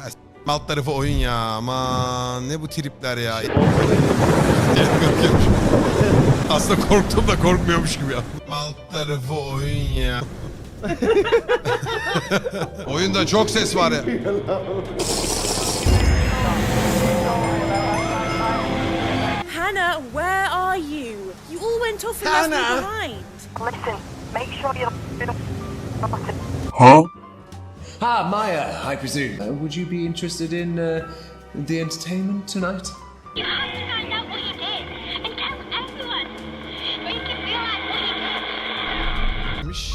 Ha, Alt tarafı oyun ya. Aman ne bu tripler ya. Aslında korktum da korkmuyormuş gibi ya. Alt tarafı oyun ya. Oyunda çok ses var ya. Hannah, where are you? You all went off and left me behind. Listen, make sure you're Ah, Maya, I presume. Uh, would you be interested in uh, the entertainment tonight? You have to find out what he did and tell everyone. Make him realize what he did. Miş.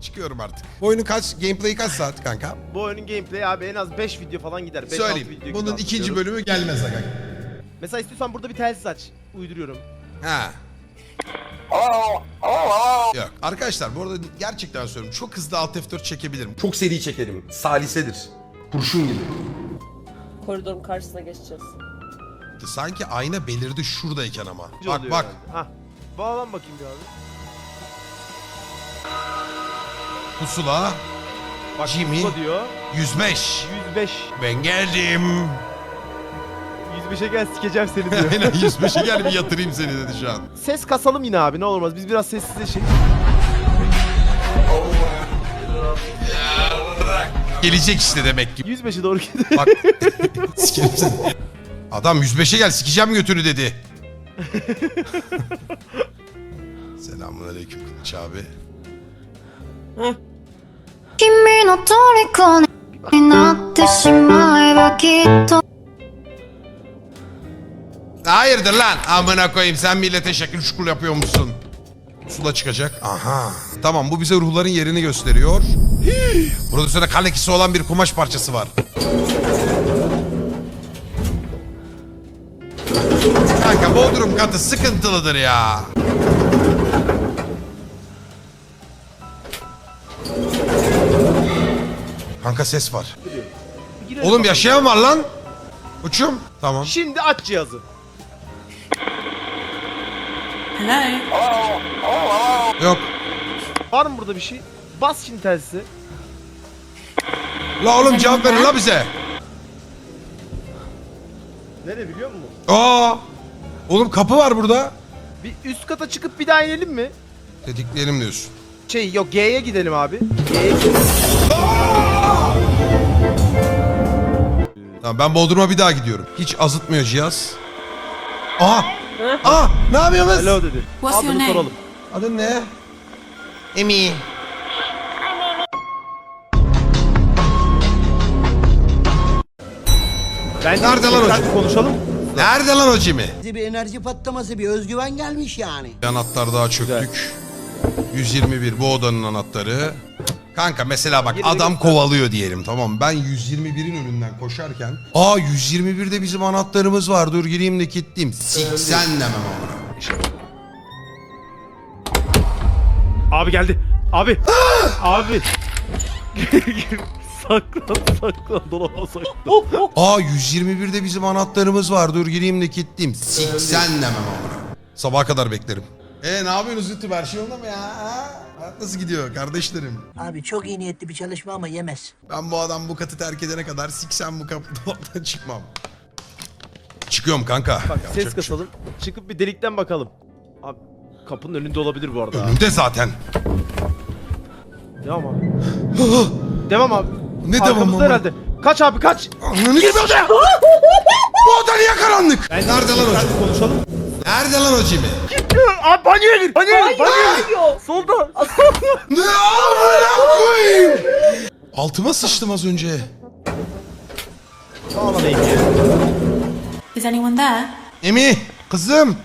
Çıkıyorum artık. Bu oyunun kaç, gameplay kaç saat kanka? Bu oyunun gameplay abi en az 5 video falan gider. 5 Söyleyeyim. Video Bunun ikinci bölümü gelmez aga. Mesela istiyorsan burada bir telsiz aç. Uyduruyorum. Ha. Yok. Arkadaşlar bu arada gerçekten söylüyorum. Çok hızlı Alt F4 çekebilirim. Çok seri çekerim. Salisedir. Kurşun gibi. Koridorun karşısına geçeceğiz. Sanki ayna belirdi şuradayken ama. Bak bak. Hah. Bağlan bakayım bir abi. Pusula. Bak Jimmy. diyor. 105. 105. Ben geldim. 105'e gel sikeceğim seni diyor. Aynen 105'e gel bir yatırayım seni dedi şu an. Ses kasalım yine abi ne olur olmaz. Biz biraz sessizleşelim. Gelecek işte demek ki. 105'e doğru gidiyor. Bak. Sikerim seni. Adam 105'e gel sikeceğim götünü dedi. Selamun aleyküm Kılıç abi. 君の虜になってしまえばきっと Hayırdır lan amına koyayım sen millete şekil şukul yapıyormuşsun. Sula çıkacak. Aha. Tamam bu bize ruhların yerini gösteriyor. Hii. Burada üstünde kan lekesi olan bir kumaş parçası var. Kanka Bodrum katı sıkıntılıdır ya. Kanka ses var. Oğlum yaşayan var lan. Uçum. Tamam. Şimdi aç cihazı. Yok. Var mı burada bir şey? Bas şimdi telsizi. La oğlum cevap verin la bize. Nereye biliyor musun? Aa! Oğlum kapı var burada. Bir üst kata çıkıp bir daha inelim mi? Tetikleyelim diyorsun. Şey yok G'ye gidelim abi. G'ye gidelim. Tamam ben Bodrum'a bir daha gidiyorum. Hiç azıtmıyor cihaz. Aha! Aa! Ne yapıyorsunuz? Hello dedi. Adını soralım. Adın ne? Emi. Bence Nerede lan çocuk? konuşalım. Nerede lan o Jimmy? bir enerji patlaması, bir özgüven gelmiş yani. Anahtar daha çöktük. 121 bu odanın anahtarı. Kanka mesela bak adam kovalıyor diyelim tamam? Ben 121'in önünden koşarken aa 121'de bizim anahtarımız var dur gireyim de kilitleyeyim. Siksen demem ama. Abi geldi. Abi. abi. saklan saklan dolaba saklan. Aa 121'de bizim anahtarımız var dur gireyim de kilitleyeyim. Siksen demem ama. Sabaha kadar beklerim. E ne yapıyorsunuz YouTube her şey yolunda mı ya? Ha? Hayat nasıl gidiyor kardeşlerim? Abi çok iyi niyetli bir çalışma ama yemez. Ben bu adam bu katı terk edene kadar siksen bu kapı dolaptan çıkmam. Çıkıyorum kanka. Bak Yapacak ses bir şey kasalım. Çıkıp bir delikten bakalım. Abi kapının önünde olabilir bu arada. ha. Önümde zaten. Devam abi. devam abi. Ne devam Arkamızda ama? herhalde. Kaç abi kaç. Ananı Girme odaya! bu oda niye karanlık? Nerede lan o? Hadi konuşalım. Nerede lan o Jimmy? Abi banyoya gir. Banyoya gir. Banyoya gir. Solda. Ne amına koyayım? Altıma sıçtım az önce. Is anyone there? Emi, kızım.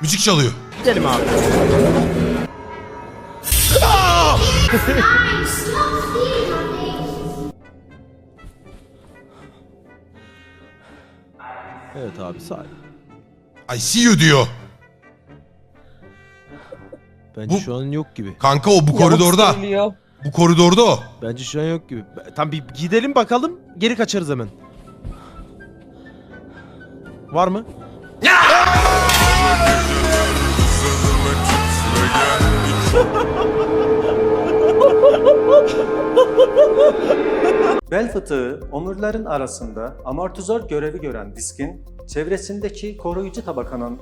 Müzik çalıyor. Gidelim abi. evet abi sağ. I see you diyor. Bence Bu- şu an yok gibi. Kanka o bu koridorda. Söylüyor. Bu koridorda o. Bence şu an yok gibi. Tam bir gidelim bakalım. Geri kaçarız hemen. Var mı? Bel fıtığı omurların arasında amortizör görevi gören diskin çevresindeki koruyucu tabakanın